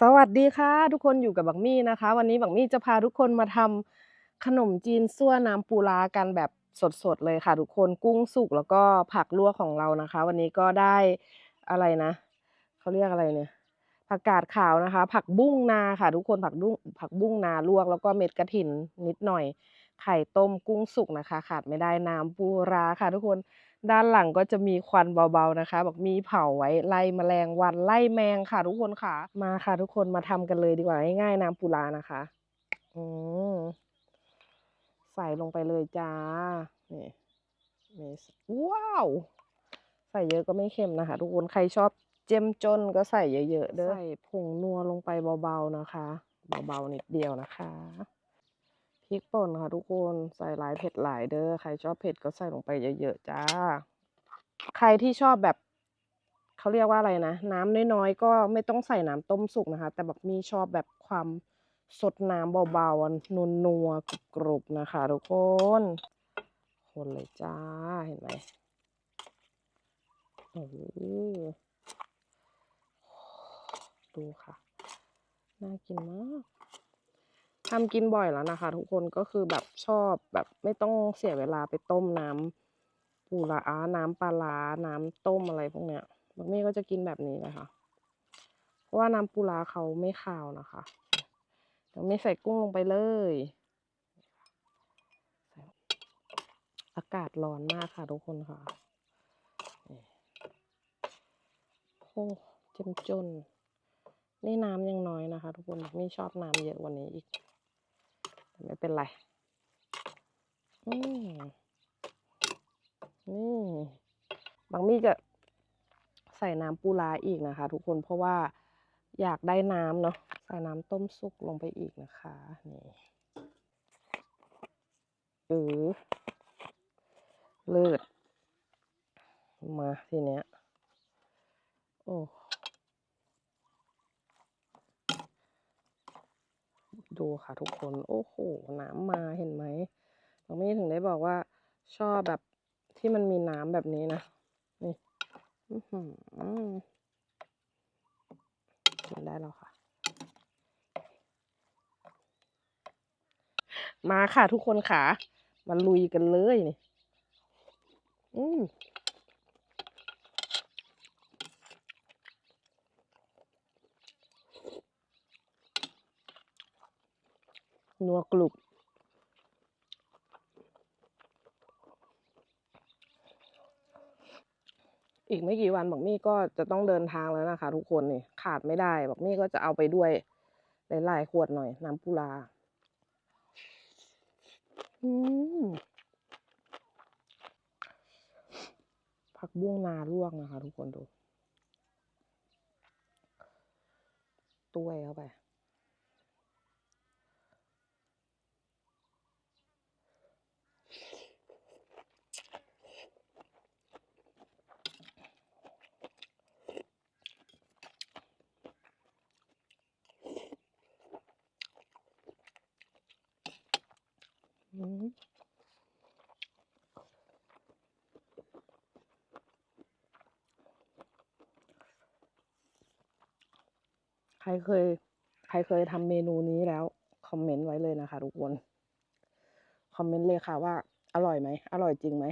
สวัสดีค่ะ ทุกคนอยู่กับบักมี่นะคะ วันนี้บักมี่จะพาทุกคนมาทำขนมจีนซั่วน้ำปูร้ากันแบบสดๆเลยค่ะ ทุกคนกุ้งสุกแล้วก็ผักลวกของเรานะคะ วันนี้ก็ได้อะไรนะเขาเรียกอะไรเนี่ย ผักกาดขาวนะคะ ผักบุ้งนาค่ะ ทุกคนผักบุ้งผักบุ้งนาลวกแล้วก็เม็ดกระถินนิดหน่อย ไข่ต้มกุ้งสุกนะคะ ขาดไม่ได้น้ำปูร้าค่ะ ทุกคนด้านหลังก็จะมีควันเบาๆนะคะ บอกมีเผาไว้ไล่แมลงวันไล่แมงค่ะ ทุกคนค่ะ มาค่ะ ทุกคนมาทำกันเลยดีกว่าง่ายๆน้ำปูร้านะคะอืมใส่ลงไปเลยจ้านี่นี่ว้าว ใส่เยอะก็ไม่เค็มนะคะ ทุกคนใครชอบเจ้มจนก็ใส่เยอะๆเด้อใส่ผงนัวลงไปเบาๆนะคะ เบาๆนิดเดียวนะคะพ ริกป่นค่ะทุกคนใส่หลายเผ็ดหลายเด้อใครชอบเผ็ดก็ใส่ลงไปเยอะๆจ้า ใครที่ชอบแบบเขาเรียกว่าอะไรนะ น้ำน้อยๆก็ไม่ต้องใส่น้ำต้มสุกนะคะ แต่แบบมีชอบแบบความสดน้ำเบาๆนัวนัวๆกรุบๆนะคะ ทุกคน คนเลยจ้าเห็นไหมโอ้โหดูค่ะ น่ากินมาก ทำกินบ่อยแล้วนะคะ ทุกคนก็คือแบบชอบแบบไม่ต้องเสียเวลาไปต้มน้ำปูร้าน้ำปลาร้าน้ำต้มอะไรพวกเนี้ยบางมี่ก็จะกินแบบนี้นะคะเพราะว่าน้ำปูร้าเขาไม่คาวนะคะเดี๋ยวไม่ใส่กุ้งลงไปเลย อากาศร้อนมากค่ะทุกคนค่ะโอ้เจ้มจน นี่น้ำยังน้อยนะคะ ทุกคนไม่ชอบน้ำเยอะว่านี้อีก ไม่เป็นไรอืมนี่บางมี่จะใส่น้ำปูร้าอีกนะคะ ทุกคนเพราะว่าอยากได้น้ำเนาะใส่น้ำต้มสุกลงไปอีกนะคะนี่เออเลิศมาทีเนี้ยโอ้ ดูค่ะทุกคน โอ้โหน้ำมาเห็นไหมบางมี่ถึงได้บอกว่า ชอบแบบที่มันมีน้ำแบบนี้นะ นี่อือหือกินได้แล้วค่ะ มาค่ะทุกคนค่ะ มาลุยกันเลยนี่ อืม นัวกลุบอีกไม่กี่วันบอกมี่ก็จะต้องเดินทางแล้วนะคะ ทุกคนนี่ขาดไม่ได้บอกมี่ก็จะเอาไปด้วยหลายๆขวดหน่อย น้ำปูลาผักบุ้งนาลวกนะคะ ทุกคนดูต้วเข้าไป อืม ใครเคย ใครเคยทำเมนูนี้แล้ว คอมเมนต์ไว้เลยนะคะ ทุกคน คอมเมนต์เลยค่ะว่า อร่อยไหม อร่อยจริงไหม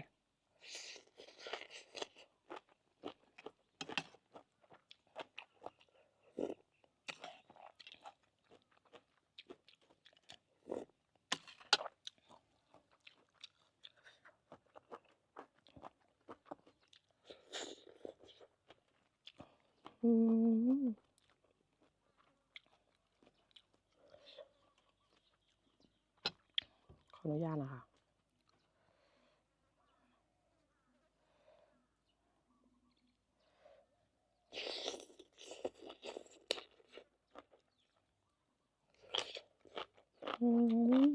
นุญาตนะคะ อืม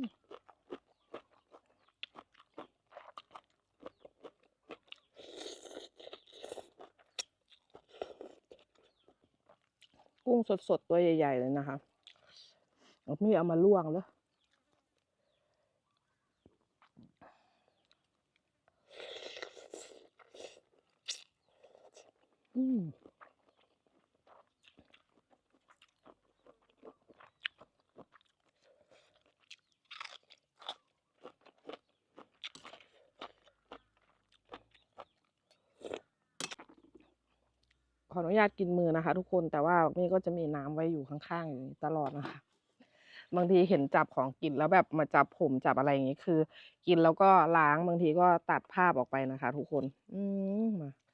กุ้งสดๆ ตัวใหญ่ ๆ เลยนะคะเอามีเอามาลวกแล้ว อืมขออนุญาตกินมือนะคะ ทุกคนแต่ว่านี่ก็จะมีน้ำไว้อยู่ข้างๆอยู่ตลอดนะคะ บางทีเห็นจับของกินแล้วแบบมาจับผมจับอะไรอย่างนี้คือ กินแล้วก็ล้างบางทีก็ตัดภาพออกไปนะคะ ทุกคน อืมมา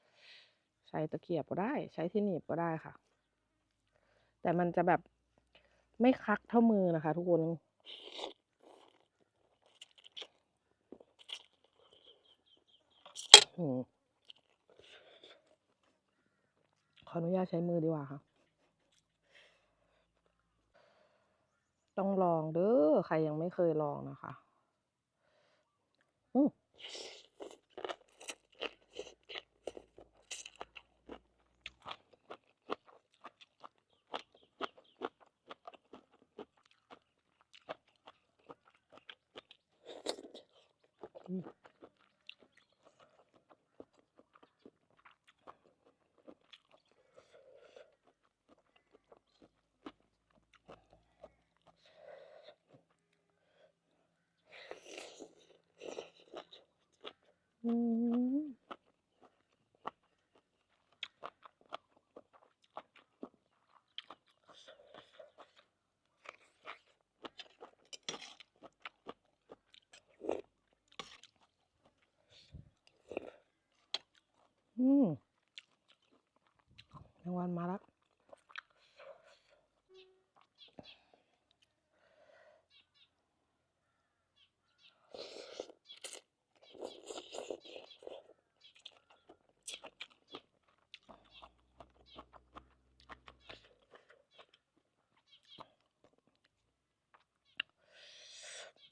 ใช้ตะเกียบก็ได้ ใช้ที่หนีบก็ได้ค่ะ แต่มันจะแบบไม่คักเท่ามือนะคะ ทุกคนอขออนุญาตใช้มือดีกว่าค่ะ ต้องลองเด้อ ใครยังไม่เคยลองนะคะ อืม Mm-hmm.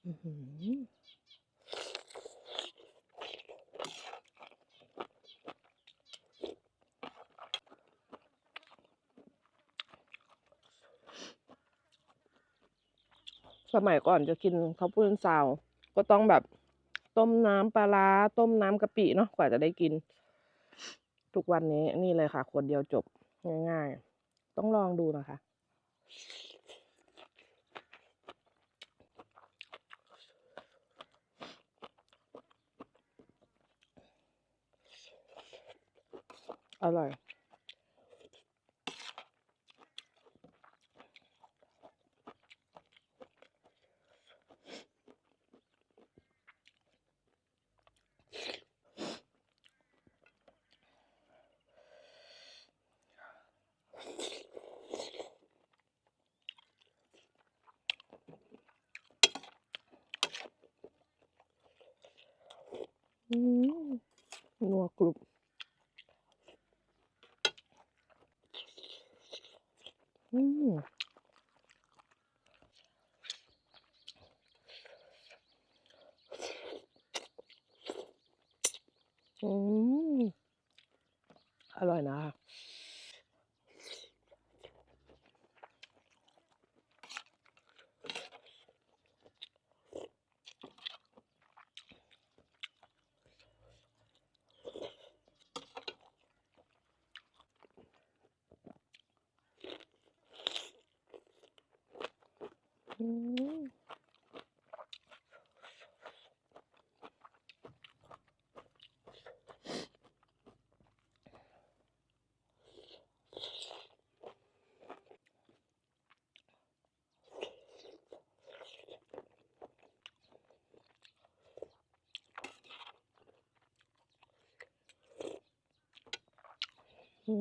สมัยก่อนจะกินข้าวปุ้นซาว ก็ต้องแบบต้มน้ำปลาร้าต้มน้ำกะปิเนาะกว่าจะได้กิน ทุกวันนี้นี่เลยค่ะขวดเดียวจบง่าย ๆ ต้องลองดูนะคะ อร่อยอืมนัวกรุบอืมอืม อร่อยนะ ไข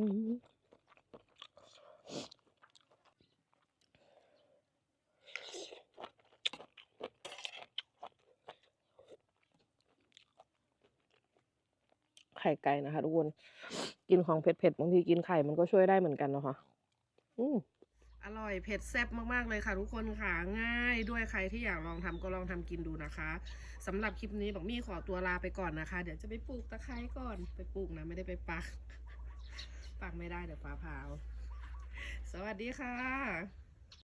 ่ไก่นะคะทุกคน กินของเผ็ดๆบางทีกินไข่มันก็ช่วยได้เหมือนกันเนาะค่ะอืมอร่อยเผ็ดแซ่บมากๆเลยค่ะทุกคนค่ะง่ายด้วยใครที่อยากลองทำก็ลองทำกินดูนะคะสำหรับคลิปนี้บอกมี่ขอตัวลาไปก่อนนะคะ เดี๋ยวจะไปปลูกตะไคร้ก่อนไปปลูกนะไม่ได้ไปปัก ปักไม่ได้เดี๋ยวฟ้าผ่าเอาสวัสดีค่ะ